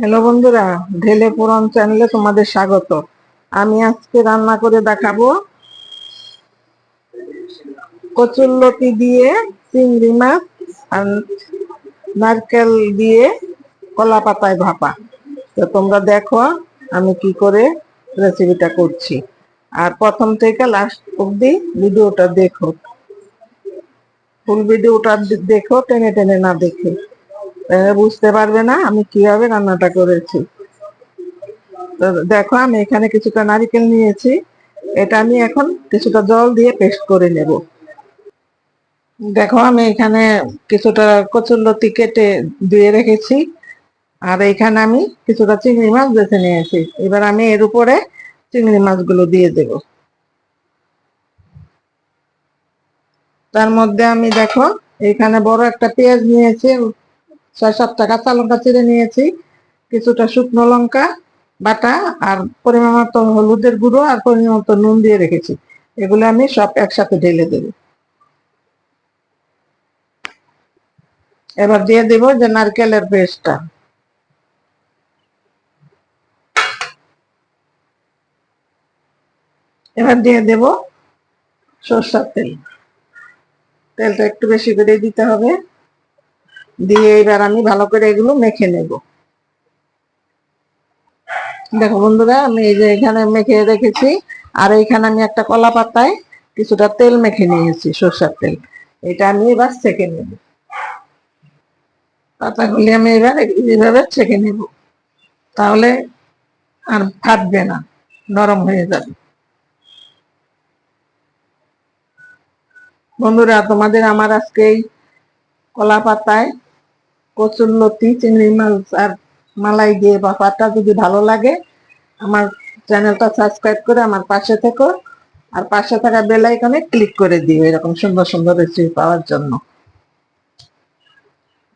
Hello বন্ধুরা, ঢেলে পুরন চ্যানেলে তোমাদের স্বাগত। আমি আজকে রান্না করে দেখাবো কচুরলতি দিয়ে চিংড়ি মাছ আর নারকেল দিয়ে কলা পাতায় ভাপা। তো তোমরা দেখো আমি কি করে রেসিপিটা করছি। আর প্রথম থেকে লাস্ট অব্দি ভিডিওটা দেখো। ফুল ভিডিওটা দেখো, টেনে টেনে না দেখে। বুঝতে পারবে না আমি কীভাবে রান্নাটা করেছি। তো দেখো, আমি এখানে কিছুটা নারকেল নিয়েছি। এটা আমি এখন কিছুটা জল দিয়ে পেস্ট করে নেব। দেখো, আমি এখানে কিছুটা কচুরলতি কেটে ধুয়ে রেখেছি। আর এখানে আমি কিছুটা চিংড়ি মাছ বেছে নিয়েছি। এবার আমি এর উপরে চিংড়ি মাছগুলো দিয়ে দেব। তার মধ্যে আমি দেখো, এখানে বড় একটা পেঁয়াজ নিয়েছি। ছয় সাতটা কাঁচা লঙ্কা চিড়ে নিয়েছি, কিছুটা শুকনো লঙ্কা বাটা আর পরিমাণ মতো হলুদের গুঁড়ো আর পরিমাণ মতো নুন দিয়ে রেখেছি। এগুলো আমি সব একসাথে ঢেলে দেব। এবার দিয়ে দেব যে নারকেলের পেস্টটা। এবার দিয়ে দেব সরষার তেল। তেলটা একটু বেশি করে দিতে হবে। দিয়ে এবার আমি ভালো করে এগুলো মেখে নেব। দেখো বন্ধুরা, আমি এই যে এখানে মেখে রেখেছি, আর এইখানে আমি একটা কলা পাতায় কিছুটা তেল মেখে নিয়েছি, সরষার তেল। এটা আমি এবার ছেঁকে নেব। পাতাগুলি আমি এবার এইভাবে ছেঁকে নেব। তাহলে আর ফাটবে না, নরম হয়ে যাবে। বন্ধুরা, তোমাদের আমার আজকে এই কলা পাতায় কচুরলতি, চিংড়ি মাছ আর মালাই দিয়ে ব্যাপারটা যদি ভালো লাগে, আমার চ্যানেলটা সাবস্ক্রাইব করে আমার পাশে থেকো। আর পাশে থাকা বেল আইকনে ক্লিক করে দিও এরকম সুন্দর সুন্দর রেসিপি পাওয়ার জন্য।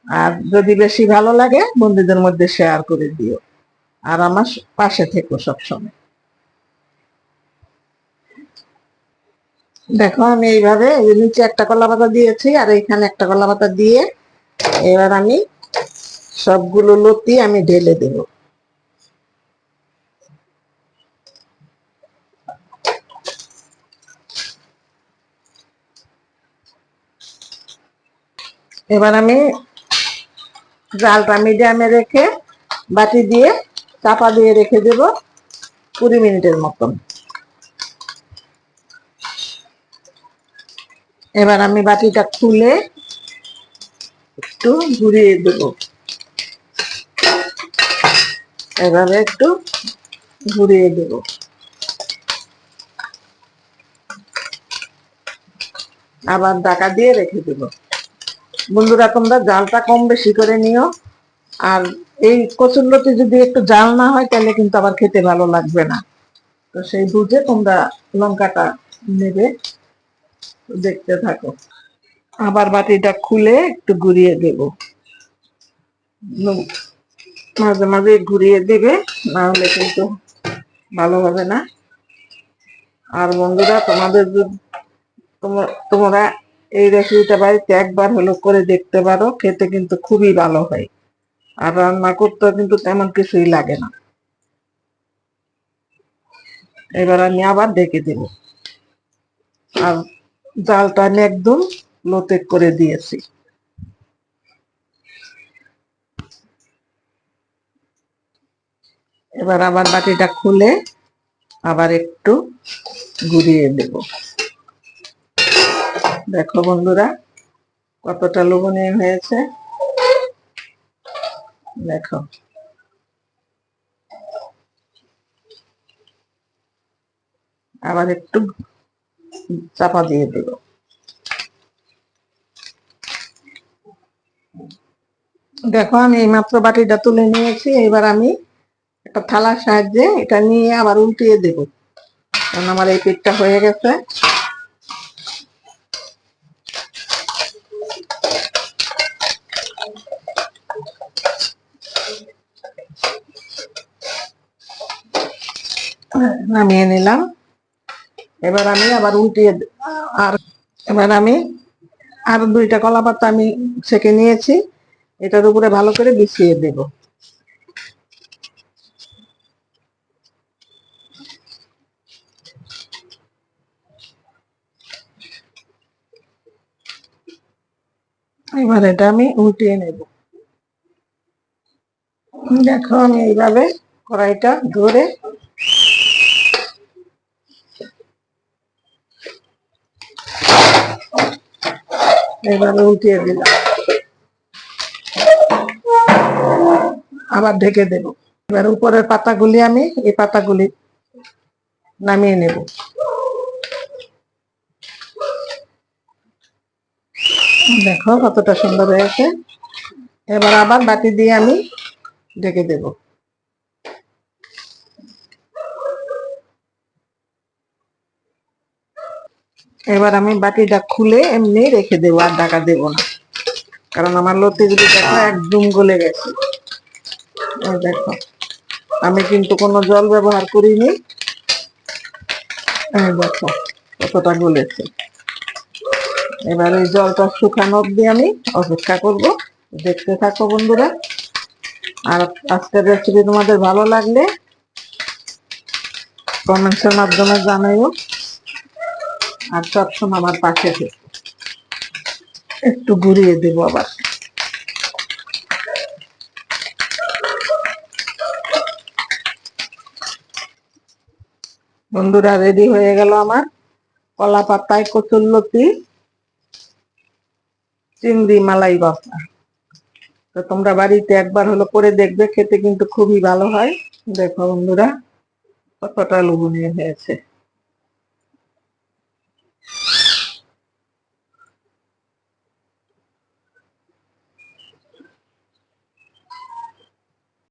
আর যদি বেশি ভালো লাগে, বন্ধুদের মধ্যে শেয়ার করে দিও। আর আমার পাশে থেকো সবসময়। দেখো, আমি এইভাবে নিচে একটা কলা পাতা দিয়েছি আর এইখানে একটা কলা পাতা দিয়ে এবার আমি সবগুলো লতি আমি ঢেলে দেব। এবার আমি জালটা মিডিয়ামে রেখে বাটি দিয়ে চাপা দিয়ে রেখে দেব কুড়ি মিনিটের মতন। এবার আমি বাটিটা খুলে একটু ঘুরিয়ে দেব। এভাবে একটু ঘুরিয়ে দেব। আবার ঢাকা দিয়ে রেখে দেব। বন্ধুরা, তোমরা জালটা কম বেশি করে নিও। আর এই কচুরলতি যদি একটু জাল না হয়, তাহলে কিন্তু আবার খেতে ভালো লাগবে না। তো সেই বুঝে তোমরা লঙ্কাটা নেবে। দেখতে থাকো। আবার বাটিটা খুলে একটু ঘুরিয়ে দেব। মাঝে মাঝে ঘুরিয়ে দিবে, না হলে কিন্তু ভালো হবে না। আর বন্ধুরা, তোমাদের তোমরা এই রেসিপিটা বাড়িতে একবার হলো করে দেখতে পারো, খেতে কিন্তু খুবই ভালো হয়। আর রান্না করতে কিন্তু তেমন কিছুই লাগে না। এবার আমি আবার ডেকে দেব। আর জালটা আমি একদম লোতে করে দিয়েছি। এবার আবার বাটিটা খুলে আবার একটু ঘুরিয়ে দেব দেখো বন্ধুরা, কতটা লবণীয় হয়েছে। দেখো। আবার একটু চাপা দিয়ে দেব। দেখো, আমি এই মাত্র বাটিটা তুলে নিয়েছি। এবার আমি একটা থালার সাহায্যে এটা নিয়ে আবার উল্টিয়ে দেব। কারণ আমার এই পিঠটা হয়ে গেছে। নামিয়ে নিলাম। এবার আমি আবার উল্টিয়ে আর এবার আমি আর দুইটা কলা পাতা আমি সেকে নিয়েছি। এটার উপরে ভালো করে বিছিয়ে দেব এবার এটা আমি উল্টিয়ে নেব। দেখো আমি এইভাবে কড়াইটা ধরে এভাবে উল্টিয়ে দিলাম। আবার ঢেকে দেব। এবার উপরের পাতাগুলি আমি, এই পাতাগুলি নামিয়ে নেব। দেখো কতটা সুন্দর হয়েছে। এবার আবার বাটি দিয়ে আমি ঢেকে দেব। এবার আমি বাটিটা খুলে এমনি রেখে দেবো আর ঢাকা দেব না। কারণ আমার লতিগুলি দেখো একদম গলে গেছে। দেখো, আমি কিন্তু কোনো জল ব্যবহার করিনি। দেখো, কতটা গলেছে। এবার এই জলটা শুকানো অব্দি আমি অপেক্ষা করব। দেখতে থাকো বন্ধুরা। আর আজকের রেসিপি তোমাদের ভালো লাগলে কমেন্টসের মাধ্যমে জানাইও। আর সবসময় আমার পাশে থেকো। একটু ঘুরিয়ে দেবো আবার। বন্ধুরা রেডি হয়ে গেল আমার কলা পাতায় কচুরলতি চিংড়ি, মালাই বাসা তো তোমরা বাড়িতে একবার হলো করে দেখবে, খেতে কিন্তু খুবই ভালো হয়। দেখো বন্ধুরা, কতটা লোভনীয় হয়েছে।